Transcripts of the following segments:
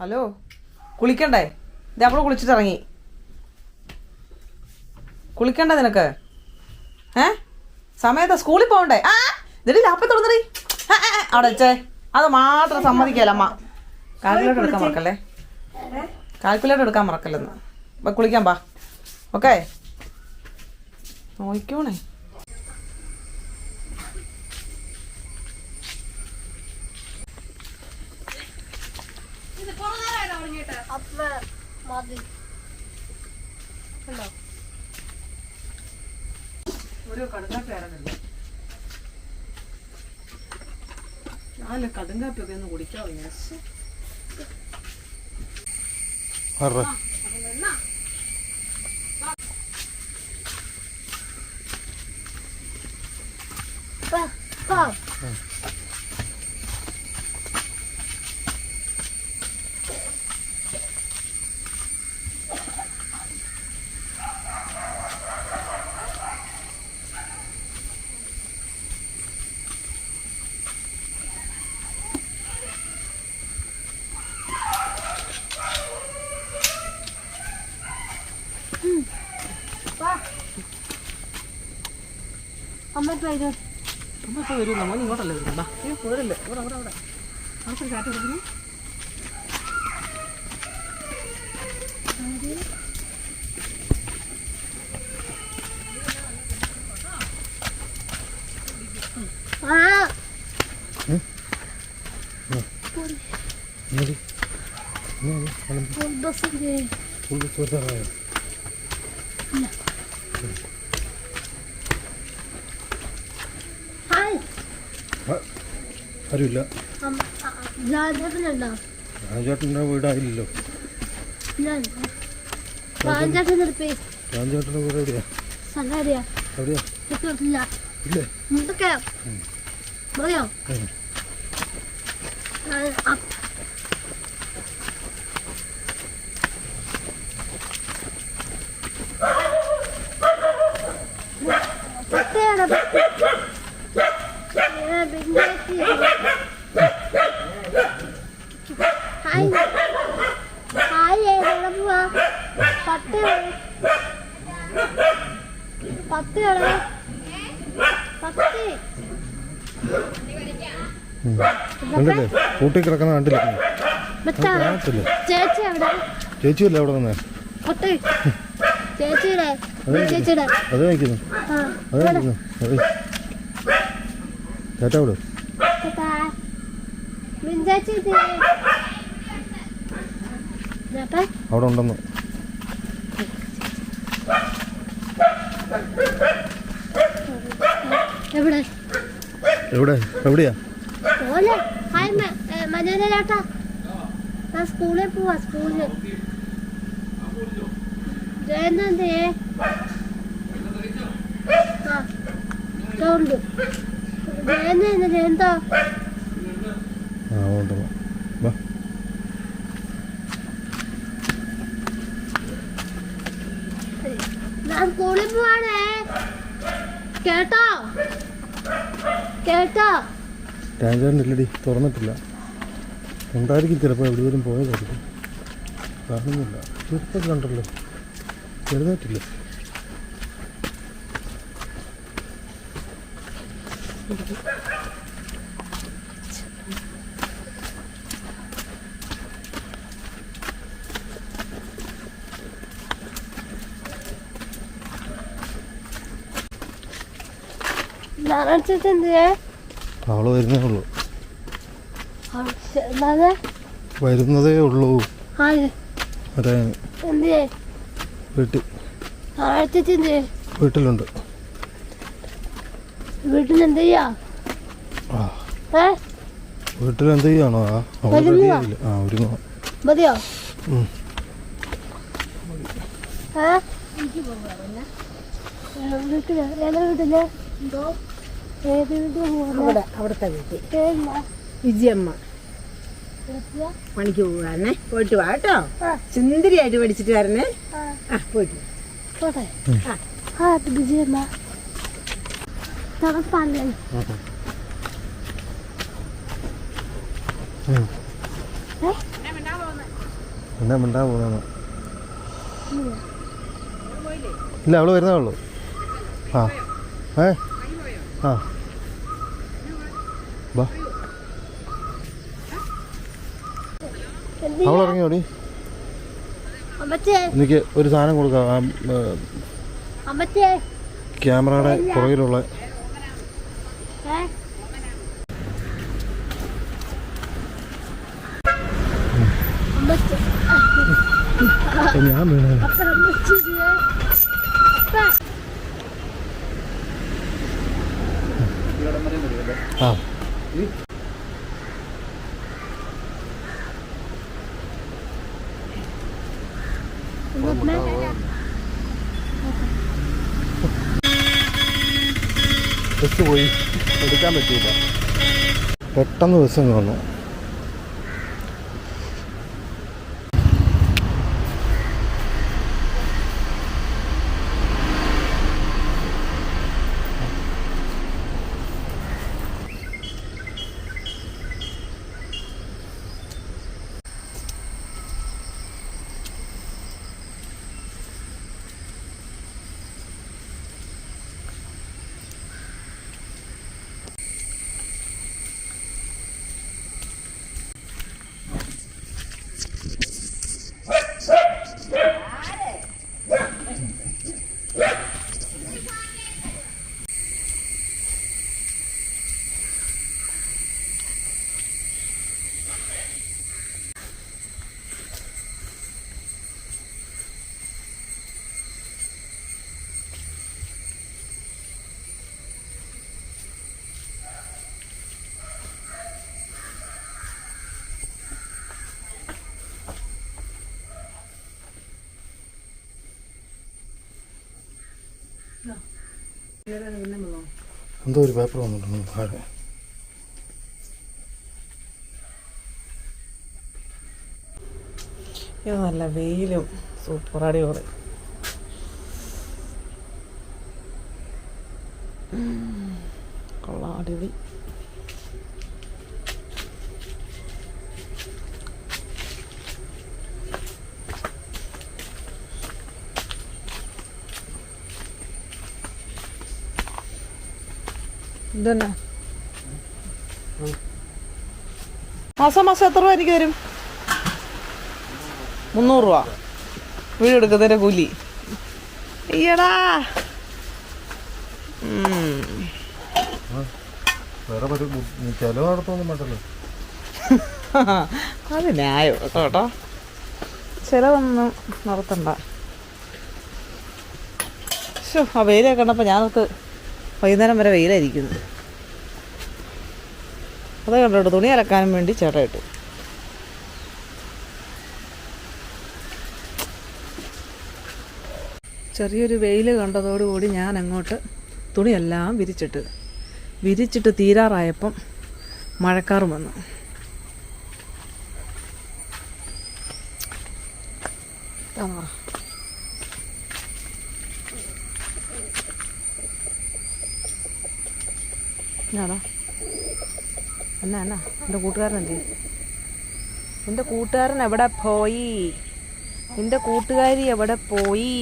Hello? കുളിക്കണ്ടേ? ഇത് അവൾ കുളിച്ചിട്ട് ഇറങ്ങി കുളിക്കണ്ടേ നിനക്ക്? ഏ? സമയത്ത് സ്കൂളിൽ പോകണ്ടേ? ആ ഇതിൽ ലാപ്പ് തുടങ്ങി അവിടെ വെച്ചേ. അത് മാത്രം സമ്മതിക്കല്ല അമ്മ? കാൽക്കുലേറ്റർ എടുക്കാൻ മറക്കല്ലേ? കാൽക്കുലേറ്റർ എടുക്കാൻ മറക്കല്ലെന്ന്. അപ്പൊ കുളിക്കാൻ പാ. ഓക്കെ നോക്കോണേ അപ്പ മതി. ഒരു കടുങ്കാപ്പിയായിരുന്നല്ലോ ഞാനല്ലേ കടുങ്കാപ്പിയൊക്കെ ഒന്ന് കുടിക്കാവോ? യെസ്. ആറ് Pa, pa. അമ്മ ഇപ്പൊ വരും അമ്മ ഇപ്പോൾ വരും നമ്മൾ ഇങ്ങോട്ടല്ലേ വരുന്നത് അയ്യോ പോരല്ലേ ഇവിടെ അവിടെ അവിടെ അവർക്കൊരു കാറ്റ് കൊടുക്കുന്നു സ്കൂൾ ബസ്സിന്റെ സ്കൂൾ ബസ് വരാറായോ ഹായ് ആ, ആരുമില്ല. രാജേട്ടന്റെ വീടായില്ലല്ലോ. രാജേട്ടന്റെ വീട് എവിടെയാ? അറിയാ എവിടെയാ? ഇല്ലേ. എന്തൊക്കെ മതിയോ ഉം. ആ, അപ്പ- പട്ടയാണ് ഏ, ബിന്ദുവേച്ചി. ഹായ് ഹായ് എവിടെ പോവാ പട്ടയാണ് കണ്ടില്ലേ കൂട്ടി കിടക്കുന്ന കണ്ടില്ലേ? ചേച്ചിയല്ലേ അവിടെ നിന്ന് അതെ. അത് അത് ചേട്ടാ വിടും അവിടെ ഉണ്ടെന്ന്. എവിടെ? എവിടെ? എവിടെയാ? ഓലെ ഹായ് മഞ്ഞ ചേട്ടാ ഞാൻ സ്കൂളിൽ പോവാ സ്കൂളിൽ ജയന്തേ ആ ജയന്ത ജയന്ത ആ ഉണ്ടെന്ന് വാ ഞാൻ സ്കൂളിൽ പോവാണേ കേട്ടോ കേട്ടോ ഇല്ലടി തുറന്നിട്ടില്ല. ഉണ്ടായിരിക്കും ചിലപ്പോൾ എവിടെയെങ്കിലും പോയതായിരിക്കും. കാണുന്നില്ല. ചെറുപ്പം കണ്ടല്ലോ. ചെറുതായിട്ടില്ല എന്തിയെ? അവൾ വരുന്നേ ഉള്ളൂ. വരുന്നതേ ഉള്ളൂ. വരാൻ വീട്ടിൽ. വീട്ടിലുണ്ട്. വീട്ടിൽ എന്ത് ചെയ്യാ? ഏ? വീട്ടിൽ എന്ത് ചെയ്യാണോ ആ ഒരുങ്ങോ. മതിയോ? വീട്ടിൽ ഏതാ വീട്ടിൽ? എന്തോ? ഏത് അവിടെ അവിടുത്തെ വീട്ടിൽ. വിജയമ്മ. പണിക്ക് പോവാന്നെ. പോയിട്ട് വാ കേട്ടോ. സുന്ദരിയായിട്ട് പഠിച്ചിട്ട് വരണേ. ആ. പോയിട്ട്. പോട്ടെ. ആ. വിജയമ്മ. എന്നാ മിണ്ടാ പോകുന്ന ഇല്ല അവൾ വരുന്നേ ഉള്ളൂ. ആ. ഏ? ആ. ബാ അവൾ ഇറങ്ങിയോടി എനിക്ക് ഒരു സാധനം കൊടുക്കാം. ക്യാമറയുടെ പുറകിലുള്ള ഞാൻ വീണേ അപ്പ അമ്മച്ചി അപ്പ ആ ബസ് പോയി എടുക്കാൻ പറ്റിയില്ല. പെട്ടെന്ന് ബസ് വന്നു എന്തോ ഒരു പേപ്പർ വന്നിട്ടുണ്ട്. താഴെ ഇത് നല്ല വെയിലും. സൂപ്പറാടി അടിപൊളി. ഇതന്നെ. മാസം മാസം എത്ര രൂപ എനിക്ക് തരും? മുന്നൂറ് രൂപ. വീട് എടുക്കുന്നതിന്റെ കൂലി. വേണ്ടല്ലോ അത് ന്യായം. കേട്ടോ. ചിലവൊന്നും നടത്തണ്ട. ശോ ആ വെയിലൊക്കെ കണ്ടപ്പോൾ ഞാനത് വൈകുന്നേരം വരെ വെയിലായിരിക്കുന്നു. അത് കണ്ടോട്ട് തുണി അലക്കാനും വേണ്ടി ചേട്ട ഇട്ടു. ചെറിയൊരു വെയിൽ കണ്ടതോടുകൂടി ഞാൻ അങ്ങോട്ട് തുണിയെല്ലാം വിരിച്ചിട്ട് വിരിച്ചിട്ട് തീരാറായപ്പം മഴക്കാർ വന്നു. ഞാനാ എന്നാ എന്നാ എന്റെ കൂട്ടുകാരൻ എന്ത് എന്റെ കൂട്ടുകാരൻ എവിടെ പോയി? നിന്റെ കൂട്ടുകാരി എവിടെ പോയി?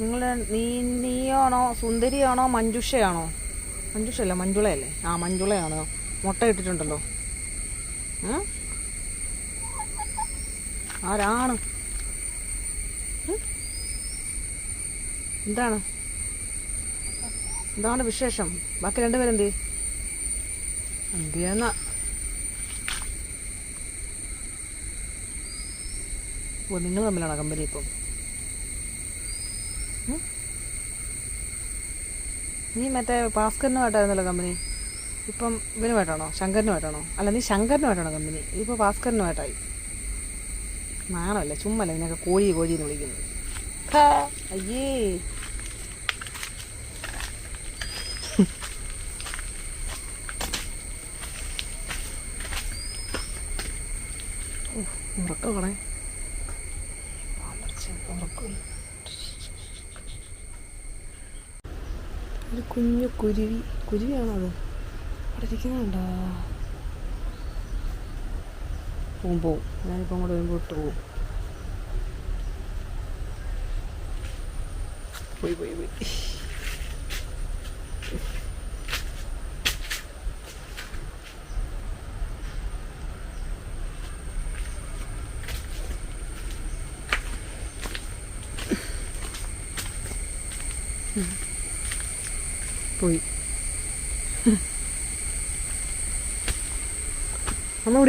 നിങ്ങൾ നീ നീയാണോ സുന്ദരിയാണോ മഞ്ജുഷയാണോ? മഞ്ജുഷയല്ല മഞ്ജുളയല്ലേ? ആ മഞ്ജുളയാണോ. മുട്ട ഇട്ടിട്ടുണ്ടല്ലോ? ആരാണ്? എന്താണ്? എന്താണ് വിശേഷം? ബാക്കി രണ്ടുപേരെന്തേ? എന്തിയെന്ന ഓ നിങ്ങൾ തമ്മിലാണ് കമ്പനി ഇപ്പം? നീ മറ്റേ ഭാസ്കരനുമായിട്ടായിരുന്നല്ലോ കമ്പനി ഇപ്പം ഇവനുമായിട്ടാണോ? ശങ്കരനുമായിട്ടാണോ? അല്ല നീ ശങ്കരനുമായിട്ടാണോ കമ്പനി ഇപ്പോൾ ഭാസ്കരനുമായിട്ടായി. നാണമല്ലേ ചുമ്മല്ല നിനക്ക് കോഴി കോഴി എന്ന് വിളിക്കുന്നത്. അയ്യേ ഉറക്കമാണേ ഒരു കുഞ്ഞു കുരുവി കുരുവിയാണോ അത്? അവിടെ ഇരിക്കുന്നുണ്ടോ? പോവും. ഞാനിപ്പോൾ അങ്ങോട്ട് വരുമ്പോൾ ഇട്ട് പോയി പോയി പോയി പോയി.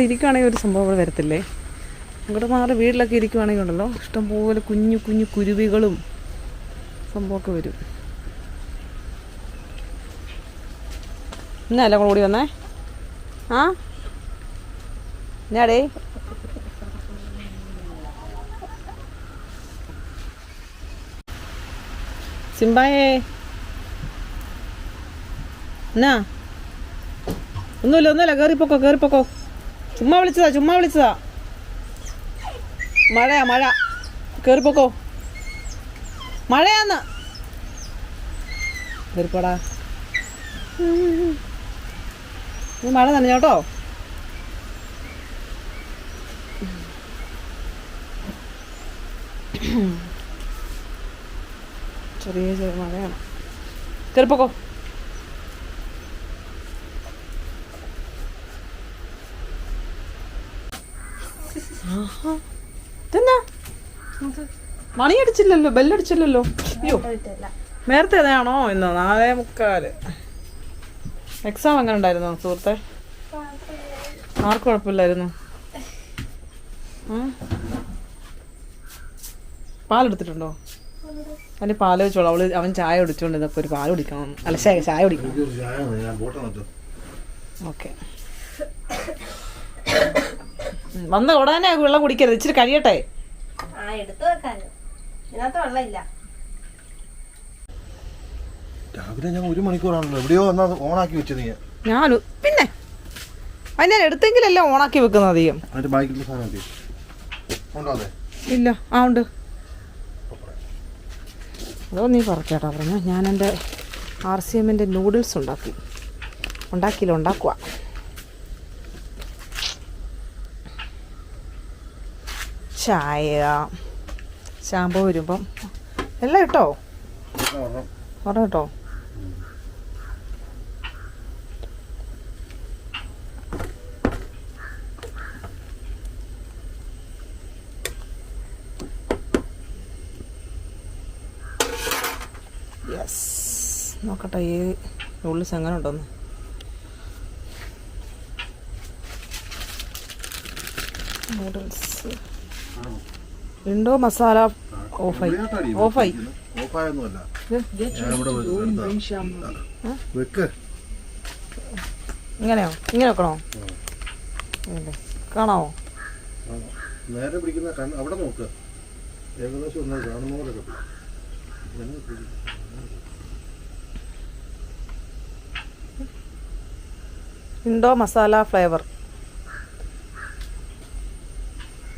ഇരിക്കുകയാണെങ്കിൽ ഒരു സംഭവം വരത്തില്ലേ? അങ്ങോട്ട് മാറി വീട്ടിലൊക്കെ ഇരിക്കുവാണെങ്കിൽ ഉണ്ടല്ലോ. ഇഷ്ടംപോലെ കുഞ്ഞു കുഞ്ഞു കുരുവികളും സംഭവമൊക്കെ വരും. ഇന്നല്ല കൂടി വന്നേ? ആ? എന്നാടേ സിംബായേ എന്നാ? ഒന്നുമില്ല ഒന്നുമില്ല. കയറിപ്പോക്കോ കയറിപ്പോക്കോ ചുമ്മാ വിളിച്ചതാ ചുമ്മാ വിളിച്ചതാ. മഴയാ മഴ. കയറിപ്പോക്കോ മഴയാന്ന്. കയറിപ്പോടാ നീ മഴ നനഞ്ഞോട്ടോ ചെറിയ ചെറിയ മഴയാണ്. കയറിപ്പോക്കോ ഇതെന്നാ? മണി അടിച്ചില്ലല്ലോ ബെല്ലടിച്ചില്ലല്ലോ. അയ്യോ. നേരത്തെ അതാണോ ഇന്ന്? നാലേ മുക്കാൽ. എക്സാം എങ്ങനെ ഉണ്ടായിരുന്നു സുഹൃത്തെ? ആർക്കും കുഴപ്പമില്ലായിരുന്നു? പാലെടുത്തിട്ടുണ്ടോ? അതിന് പാൽ വെച്ചോളൂ. അവൾ അവൻ ചായ കുടിച്ചോണ്ട് ഇതൊക്കെ ഒരു പാൽ കുടിക്കണം. അല്ല ചായ കുടിക്കണം. ഓക്കെ. വന്ന ഉടനെ വെള്ളം കുടിക്കരുത്. ഇച്ചിരി കഴിയട്ടെ. ആ എടുത്തു വെക്കാനോ. ഇതിനകത്ത് വെള്ളമില്ല. രാവിലെ ഞാൻ ഒരു മണിക്കൂറാണല്ലോ. എവിടെയോ വന്നാ ഓണാക്കി വെച്ചത് നീ ഞാനു പിന്നെ അത് ഞാൻ എടുത്തെങ്കിലല്ലേ ഓണാക്കി വെക്കുന്നത് അധികം. അതിന്റെ ബാക്കിലുള്ള സാധനം ഇല്ല. ആ ഉണ്ട്. അതോ നീ പറക്കേട്ടാ പറഞ്ഞു. ഞാൻ എന്റെ ആർ സി എമ്മിന്റെ നൂഡിൽസ് ഉണ്ടാക്കി. ഉണ്ടാക്കിയില്ല ഉണ്ടാക്കുക ചായ ഷാമ്പു വരുമ്പം. എല്ലാം ഇട്ടോ? പറഞ്ഞ കേട്ടോ യെസ് നോക്കട്ടെ ഈ ഉള്ളിൽ എങ്ങനെ ഉണ്ടോന്ന് നൂഡിൽസ് ഉണ്ടോ മസാല? ഓഫായി. ഓഫായി. ഓഫായൊന്നുമല്ല. വെക്ക്. ഇങ്ങനെയോ? ഇങ്ങനെ വെക്കണോ. കാണാവോ? നേരെ പിടിക്കുന്ന കണ്ണ് അവിടെ നോക്ക്. ഏകദേശം ഒന്നും കാണുന്ന പോലെ കിട്ടും ഇൻഡോ മസാല ഫ്ലേവർ?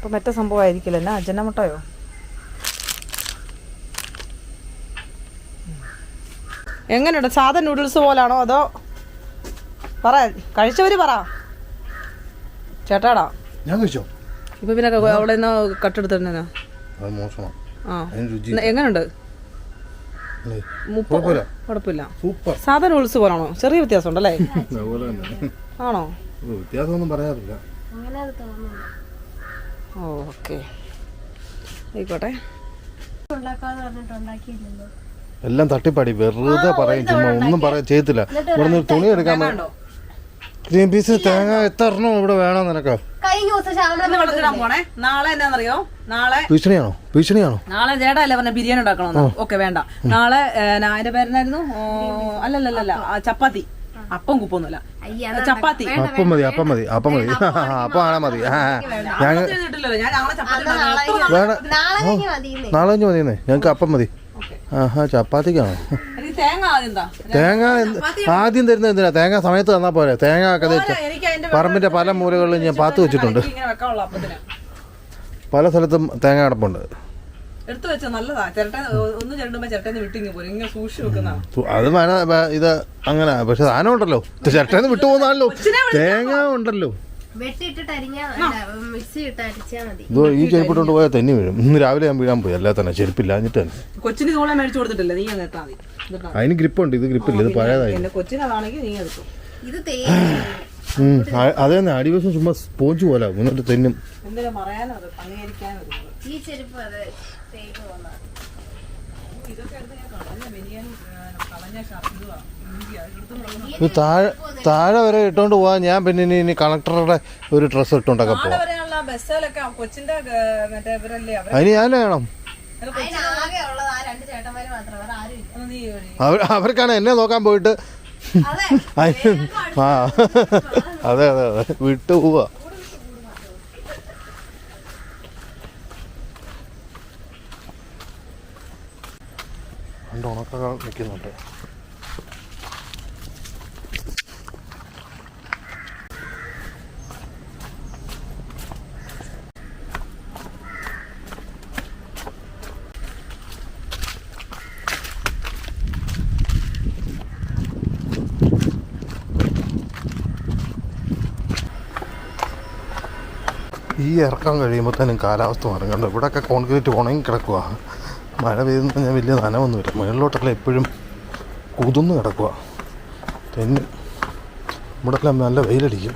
ഇപ്പം മറ്റേ സംഭവമായിരിക്കില്ല? എന്നാ അജന മുട്ടയോ എങ്ങനെയുണ്ട്? സാധാ നൂഡിൽസ് പോലാണോ അതോ? പറ കഴിച്ചവര് പറ. ചേട്ടാടാ. ഞാൻ കഴിച്ചോ? ഇപ്പൊ പിന്നെ അവിടെ നിന്ന് കട്ടെടുത്തിട്ടുണ്ടെന്നാ? അത് മോശമാണ് ആ. അതിന് രുചി എങ്ങനെയുണ്ട്? അല്ലേ? മുപ്പ കുഴപ്പമില്ല. കുഴപ്പമില്ല. സൂപ്പർ. സാധാ നൂഡിൽസ് പോലാണോ? ചെറിയ വ്യത്യാസം ഉണ്ടല്ലേ അതുപോലെ തന്നെ. ആണോ? ഒരു വ്യത്യാസമൊന്നും പറയാറില്ല. അങ്ങനെ അത് തോന്നുന്നു ഓക്കെ. ആയിക്കോട്ടെ. എല്ലാം തട്ടിപ്പാടി വെറുതെ പറയും ചുമ്മാ ഒന്നും പറയാ ചെയ്യത്തില്ല. ഇവിടെ നിന്ന് തുണി എടുക്കാൻ ഗ്രീൻ പീസ് തേങ്ങ എത്തറിനോ ഇവിടെ വേണം നിനക്ക്? നാളെ എന്നാന്നറിയോ? നാളെ ഭീഷണിയാണോ? ഭീഷണിയാണോ? നാളെ ചേട്ടാ അല്ലേ പറഞ്ഞ ബിരിയാണി ഉണ്ടാക്കണോ ഓക്കെ വേണ്ട. നാളെ അതിന്റെ പേരെന്നായിരുന്നു? അല്ലല്ലല്ല ചപ്പാത്തി. അപ്പം കുപ്പൊന്നുമില്ല. ചപ്പാത്തി. അപ്പം മതി അപ്പം മതി അപ്പം മതി. അപ്പം ആണാ മതി. നാളെ ചപ്പാത്തി നാളെ കഴിഞ്ഞ് മതി നാളെ കഴിഞ്ഞ് മതിയെന്നേ ഞങ്ങൾക്ക് അപ്പം മതി. ആഹാ ചപ്പാത്തിക്കാണോ? തേങ്ങ ആദ്യം തേങ്ങ ആദ്യം തരുന്നത് എന്തിനാ? തേങ്ങ സമയത്ത് തന്നാ പോരെ. തേങ്ങ ഒക്കെ തേച്ച് പറമ്പിന്റെ പല മൂലകളിലും ഞാൻ പാത്ത് വെച്ചിട്ടുണ്ട്. ഇങ്ങനെ വെക്കാനുള്ള അപ്പത്തിന്. പല സ്ഥലത്തും തേങ്ങ അടപ്പുണ്ട് എടുത്തു നല്ലതാ. ചിരട്ട ഒന്ന് ചിരട്ടുമ്പോ ചിരട്ടന്ന് വിട്ടിങ്ങി പോരും. ഇങ്ങനെ സൂക്ഷിച്ചു അത് വേണ ഇത് അങ്ങനെ പക്ഷെ സാധനം ഉണ്ടല്ലോ. ചിരട്ടേന്ന് വിട്ടു പോകുന്നാണല്ലോ തേങ്ങ ഉണ്ടല്ലോ. ഇതോ ഈ ചെരുപ്പിട്ടോണ്ട് പോയാൽ തന്നെ വീഴും. ഇന്ന് രാവിലെ ഞാൻ വീഴാൻ പോയി. അല്ലാതെ തന്നെ ചെരുപ്പില്ലാഞ്ഞിട്ട് തന്നെ. കൊച്ചിന് ഇതുപോലെ മേടിച്ചു കൊടുത്തിട്ടില്ല. നീ മതി. മതി. അതിന് ഗ്രിപ്പുണ്ട്. ഇത് ഗ്രിപ്പില്ല. ഇത് പഴയതായി. കൊച്ചിനതാണെങ്കിൽ നീ എടുത്തു. ഇത് അത് തന്നെ. അടിവശം ചുമ്മാ സ്പോഞ്ച് പോലെ. എന്നിട്ട് തെന്നും. പറയാനോ അംഗീകരിക്കാനോ. ഈ ചെരുപ്പ് ഇത് താഴെ താഴെ വരെ ഇട്ടുകൊണ്ട് പോവാൻ ഞാൻ പിന്നെ ഇനി ഇനി കളക്ടറുടെ ഒരു ഡ്രസ്സ് ഇട്ടുകൊണ്ടൊക്കെ നാളെ പോവാം. അതിന് ഞാൻ വേണം. അവർക്കാണ് എന്നെ നോക്കാൻ പോയിട്ട്. ആ. അതെ അതെ അതെ. വിട്ടു പോവാ. രണ്ട് ഉണക്കകൾ നിൽക്കുന്നുണ്ട് ഈ കഴിയുമ്പോൾ തന്നെ കാലാവസ്ഥ മാറും. കണ്ടോ? ഇവിടെയൊക്കെ കോൺക്രീറ്റ് ഉണങ്ങി കിടക്കുക മഴ പെയ്തെന്ന് പറഞ്ഞാൽ വലിയ നനവൊന്നുമില്ല. മുകളിലോട്ടൊക്കെ എപ്പോഴും കുതിർന്ന് കിടക്കുക തെന്നി. ഇവിടെല്ലാം നല്ല വെയിലടിക്കും.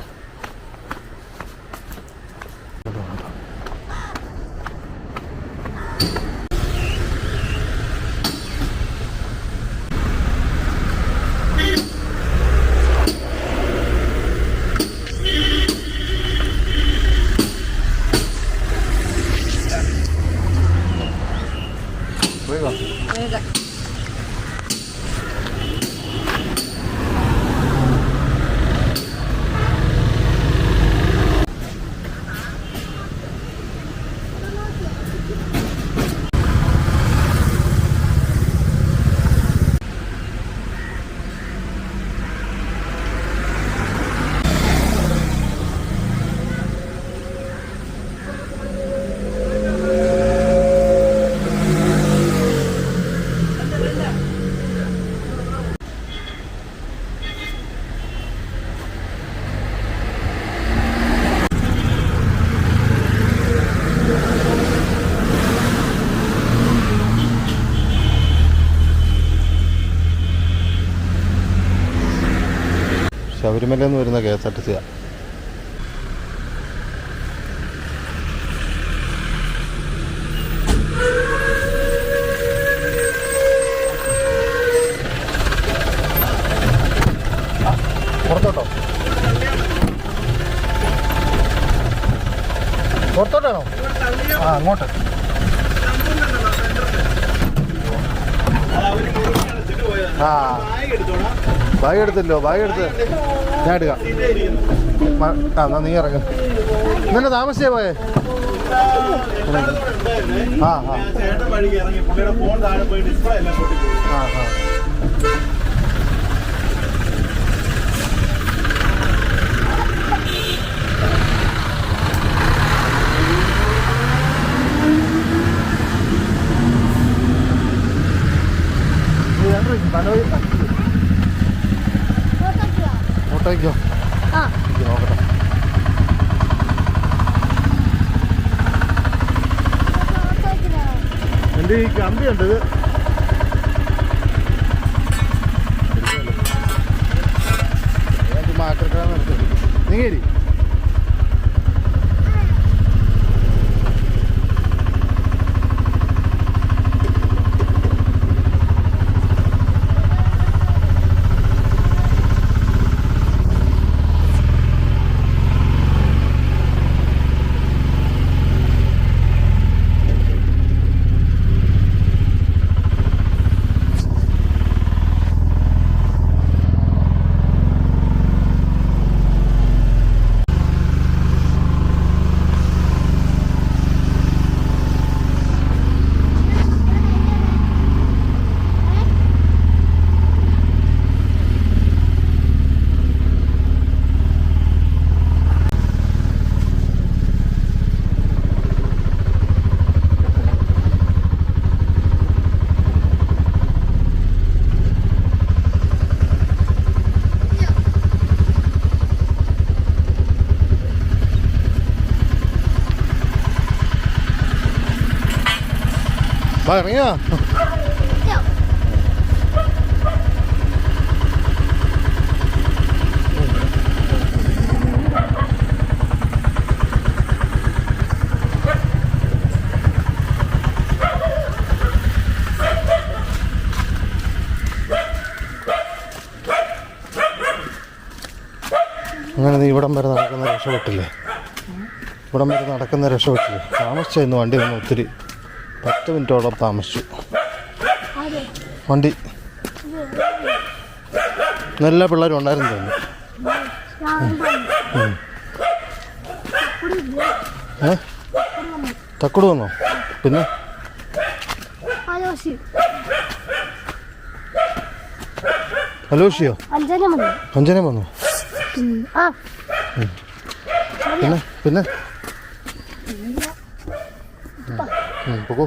ശബരിമലയിൽ നിന്ന് വരുന്ന കെ എസ് ആർ ടി സിയാണ് പുറത്തോട്ടോ? അങ്ങോട്ട്. ആ. ബാഗ് എടുത്തല്ലോ ബാഗ് എടുത്ത്. ഞാൻ എടുക്കാം. ആ എന്നാ നീ ഇറങ്ങ. ഇന്നലെ താമസിച്ചേ പോയേ? ആ ആ. ചേട്ടൻ വഴിക്ക് ഇറങ്ങി പുള്ളിയുടെ ഫോൺ താഴെ പോയി ഡിസ്പ്ലേ എല്ലാം പൊട്ടിപ്പോയി ആ ആ ഓട്ടോയ്ക്കോ നോക്കട്ടെ എന്റെ ഈ കമ്പി ഉണ്ട് ഇത് ആ mía. അങ്ങനെ നീ ഇവിടം വരെ നടക്കുന്ന രക്ഷപ്പെട്ടില്ലേ ഇവിടം വരെ നടക്കുന്ന രക്ഷപ്പെട്ടില്ലേ താമസിച്ചായിരുന്നു വണ്ടി വന്ന് ഒത്തിരി പത്ത് മിനിറ്റോളം താമസിച്ചു. വണ്ടി. നല്ല പിള്ളേരും ഉണ്ടായിരുന്നു തോന്നുന്നു ഏ? തക്കുട് വന്നോ? പിന്നെ? ഹലോഷിയോ അഞ്ചനെ അഞ്ജന വന്നോ. പിന്നെ? പിന്നെ? പോകൂ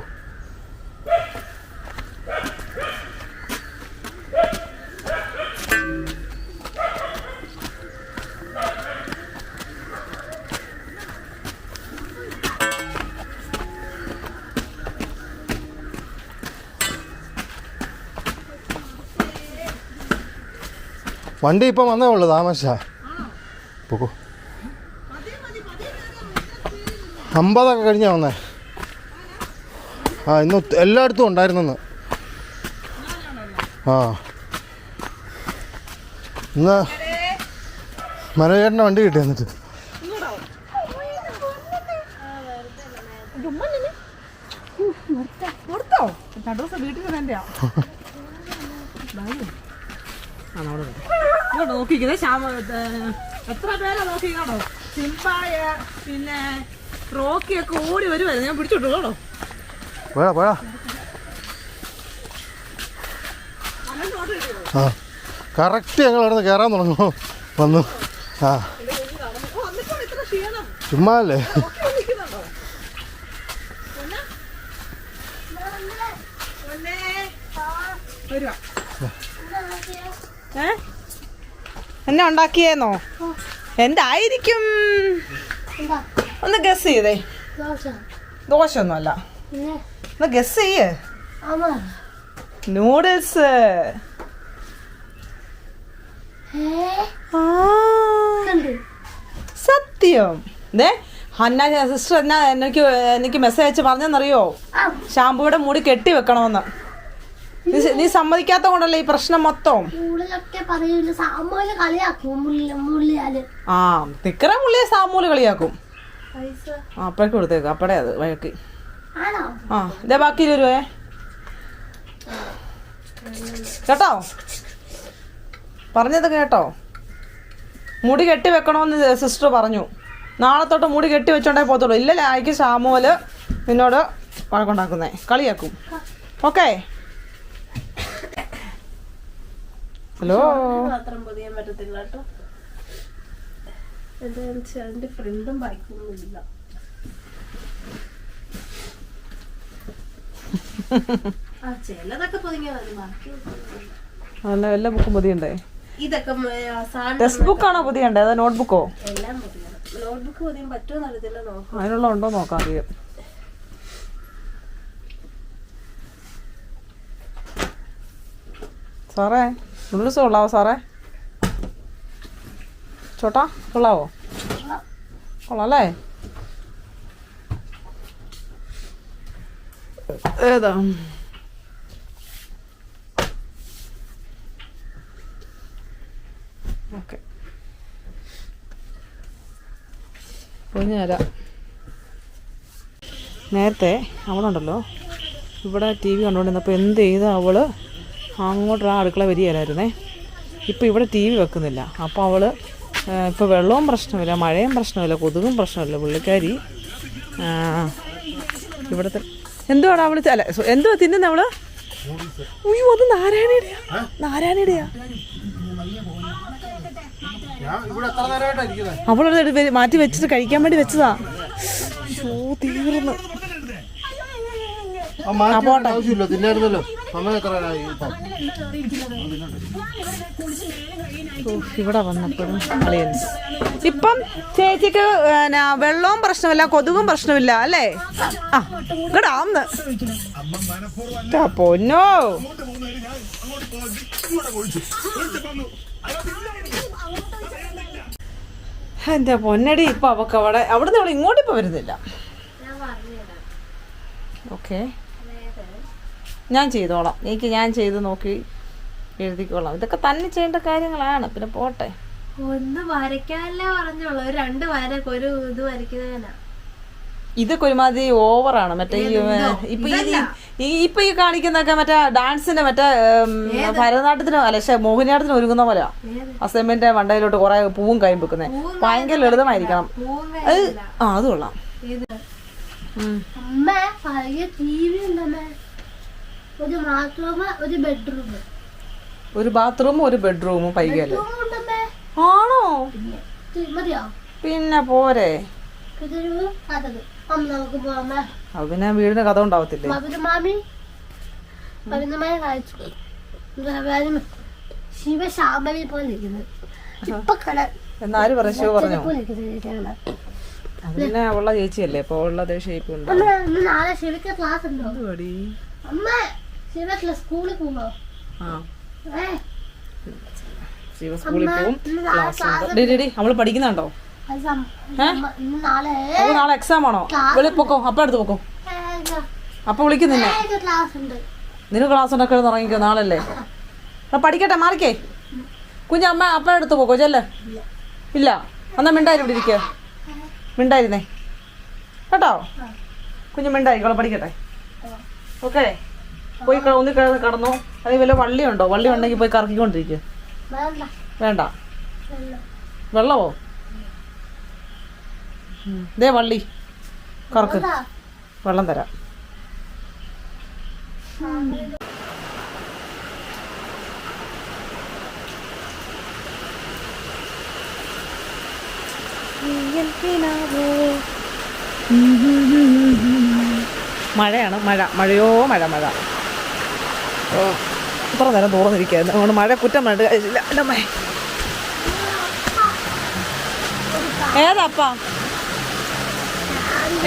വണ്ടി ഇപ്പം വന്നേ ഉള്ളു താമസിച്ച. പോകൂ അമ്പതൊക്കെ കഴിഞ്ഞാ വന്നേ. ആ ഇന്ന് എല്ലായിടത്തും ഉണ്ടായിരുന്നെന്ന്. ആ. ഇന്ന് മനോജേട്ടന്റെ വണ്ടി കിട്ടി എന്നിട്ട്. വീട്ടിൽ തന്നെ ഇങ്ങോട്ട് നോക്കിക്കുന്നത് ശ്യാമ എത്ര പേരാ നോക്കിക്കണോ സിംബായ പിന്നെ റോക്കിയൊക്കെ ഓടി വരുമായിരുന്നു ഞാൻ പിടിച്ചോട്ടു കേട്ടോ പോയാ പോയാ. ആ കറക്റ്റ് ഞങ്ങൾ അവിടെ നിന്ന് കയറാൻ തുടങ്ങുമോ വന്നു. ആ. ചുമ്മാ അല്ലേ പൊന്നേ. വരുവാ. ഏ എന്നെ ഉണ്ടാക്കിയേന്നോ? എന്തായിരിക്കും? ഒന്ന് ഗസ് ചെയ്തേ. ദോശ. ഒന്നുമല്ല ഒന്ന് ഗസ് ചെയ്യേ. നൂഡിൽസ് സത്യം. ദേ ഹന്ന സിസ്റ്റർ എന്നാ എനിക്ക് എനിക്ക് മെസ്സേജ് അയച്ച് പറഞ്ഞെന്നറിയോ? ആ. മൂടി കെട്ടി വെക്കണമെന്ന്. നീ സമ്മതിക്കാത്ത കൊണ്ടല്ലേ ഈ പ്രശ്നം മൊത്തം? ആ നിക്കറ മുള്ളിയെ സാമൂൽ കളിയാക്കും. അപ്പഴേക്ക് കൊടുത്തേക്ക്. അപ്പടേ അത് വഴക്ക്. ആ ഇതേ ബാക്കി ഇരുപേ കേട്ടോ? പറഞ്ഞത് കേട്ടോ? മുടി കെട്ടി വെക്കണമെന്ന് സിസ്റ്റർ പറഞ്ഞു. നാളെ തൊട്ട് മുടി കെട്ടി വെച്ചോണ്ടേ പോത്തുള്ളൂ ഇല്ലല്ലേ ആയിക്ക് സാമൂൽ നിന്നോട് വഴക്കുണ്ടാക്കുന്നേ. കളിയാക്കും. ഓക്കെ? ഹലോ. മാത്രം പൊതിയാൻ പറ്റത്തില്ല കേട്ടോ. എന്താണെന്ന് വെച്ചാൽ എന്റെ ഫ്രണ്ടും ബൈക്കൊന്നുമില്ല. ചിലതൊക്കെ ബാക്കി അല്ല എല്ലാ ബുക്കും പൊതിയണ്ടേ? ഇതൊക്കെ ടെക്സ്റ്റ് ബുക്കാണോ പൊതിയണ്ടേ? അതോ നോട്ട്ബുക്കോ എല്ലാം പൊതിയണം. നോട്ട്ബുക്ക് പൊതിയാൻ പറ്റുമോ എന്നറിയത്തില്ല നോക്കാം. അതിനുള്ള ഉണ്ടോ നോക്കാം ആദ്യം. സാറേ നൂഡിൽസ് കൊള്ളാവോ സാറേ? ചോട്ടാ കൊള്ളാവോ? കൊള്ളാം അല്ലേ ഏതാ? ഓക്കെ. പൊഞ്ഞു തരാം നേരത്തെ അവളുണ്ടല്ലോ ഇവിടെ ടി വി കണ്ടുകൊണ്ടിരുന്നപ്പോൾ എന്ത് ചെയ്ത് അവൾ അങ്ങോട്ട് ആ അടുക്കള വരികയില്ലായിരുന്നേ. ഇപ്പോൾ ഇവിടെ ടി വി വെക്കുന്നില്ല. അപ്പോൾ അവൾ ഇപ്പോൾ വെള്ളവും പ്രശ്നമില്ല മഴയും പ്രശ്നമില്ല കൊതുകും പ്രശ്നമില്ല പുള്ളിക്കാരി ഇവിടത്തെ എന്തുവാണ് അവൾ അല്ല എന്തുവാ തിന്നുന്ന അവൾ? അയ്യോ അത് നാരായണയുടെയാ നാരായണയുടെയാ അവളത് മാറ്റി വെച്ചിട്ട് കഴിക്കാൻ വേണ്ടി വെച്ചതാ. ഓ തീർന്നു. ആവശ്യമില്ല തിന്നായിരുന്നല്ലോ. സമയം ഇവിടെ വന്നപ്പോഴും അളിയൻസ് ഇപ്പം ചേച്ചിക്ക് പിന്നെ വെള്ളവും പ്രശ്നമില്ല കൊതുകും പ്രശ്നമില്ല അല്ലേ? ആ ട്ടാ പൊന്നോ. എന്റെ പൊന്നടി ഇപ്പൊ അവക്ക് അവിടെ അവിടുന്ന് അവൾ ഇങ്ങോട്ട് ഇപ്പൊ വരുന്നില്ല ഓക്കെ ഞാൻ ചെയ്തോളാം. എനിക്ക് ഞാൻ ചെയ്ത് നോക്കി എഴുതിക്കോളാം ഇതൊക്കെ തന്നെ ചെയ്യേണ്ട കാര്യങ്ങളാണ്. പിന്നെ പോട്ടെ. ഒന്ന് വരയ്ക്കാനല്ലേ പറഞ്ഞോളൂ രണ്ട് വരക്ക് ഒരു ഇത് വരയ്ക്കുന്നതിനാ. ഇതൊക്കെ ഒരുമാതിരി ഓവറാണ് മറ്റേ ഈ ഇപ്പൊ ഈ ഇപ്പൊ ഈ കാണിക്കുന്നൊക്കെ മറ്റേ ഡാൻസിന് മറ്റേ ഭരതനാട്യത്തിന് അല്ല പക്ഷെ മോഹിനിയാട്ടത്തിന് ഒരുങ്ങുന്ന പോലെ അസൈൻമെന്റ് മണ്ടയിലോട്ട് കുറെ പൂവും കൈയും വെക്കുന്നത് ഭയങ്കര ലളിതമായിരിക്കണം. അത് ആ അത് കൊള്ളാം. അമ്മ പഴയ ടി വി ഉണ്ടമ്മേ. ഒരു ബാത്റൂം ഒരു ബെഡ്റൂം ഒരു ബാത്റൂമും ഒരു ബെഡ്റൂമും ഉണ്ടമ്മേ. ആണോ? പിന്നെ പോരെ. പിന്നെ വീടിന് കഥ ഉണ്ടാവത്തില്ലേ? പോലെ ഇരിക്കുന്നത്. ഇപ്പൊ കട എന്നാര് പറഞ്ഞു ശിവ പറഞ്ഞോ? പിന്നെ ഉള്ള ചേച്ചിയല്ലേ? അപ്പൊ ഉള്ളത് ഷേപ്പ് ഉണ്ട്? നാളെ ശിവക്ക് ക്ലാസ് ഉണ്ടോ? അമ്മ ശിവ സ്കൂളിൽ പോവോ ആ. ശിവ സ്കൂളിൽ പോവും ക്ലാസ് ഉണ്ട്. ഡി, ഡി, അവൾ പഠിക്കുന്നുണ്ടോ? ഇന്ന് നാളെ എക്സാം ആണോ? വെളി അപ്പ എടുത്ത് പൊക്കോ. അപ്പൊ വിളിക്കുന്നില്ല? നിന്നെ ക്ലാസ് ഉണ്ട്? നിനക്ക് ക്ലാസ് ഉണ്ടൊക്കെ തുടങ്ങിക്കോ നാളല്ലേ? പഠിക്കട്ടെ മാറിക്കേ. കുഞ്ഞമ്മ അപ്പ എടുത്ത് പോക്കോ ചെല്ലേ. ഇല്ല. എന്നാ മിണ്ടായി ഇവിടെ ഇരിക്കുക മിണ്ടായിരുന്നേ. കേട്ടോ? കുഞ്ഞു മിണ്ടായിക്കോളെ പഠിക്കട്ടെ. ഓക്കെ. പോയി ഒന്ന് കിടന്ന് അതിൽ വല്ല വള്ളിയുണ്ടോ? വള്ളി ഉണ്ടെങ്കിൽ പോയി കറക്കിക്കൊണ്ടിരിക്കുക വേണ്ട. വേണ്ട. വെള്ളം. വെള്ളമോ? ഇതേ ദേ വള്ളി. കറക്ക്. വെള്ളം തരാം. മഴയാണ് മഴ. മഴയോ മഴ മഴ. ഇത്ര നേരം തോന്നിരിക്കുന്നു അതുകൊണ്ട് മഴ കുറ്റം വേണ്ട കാര്യമില്ല. ഏതാപ്പാ?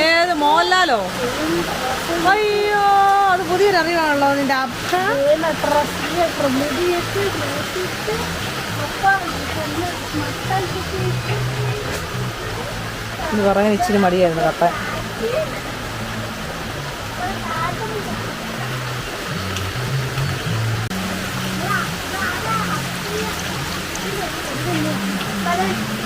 ഏത് മോഹൻലാലോ? അയ്യോ അത് പുതിയൊരു അറിവാണല്ലോ നിന്റെ അപ്പ. പറയാൻ ഇച്ചിരി മടിയായിരുന്നു കപ്പ. പല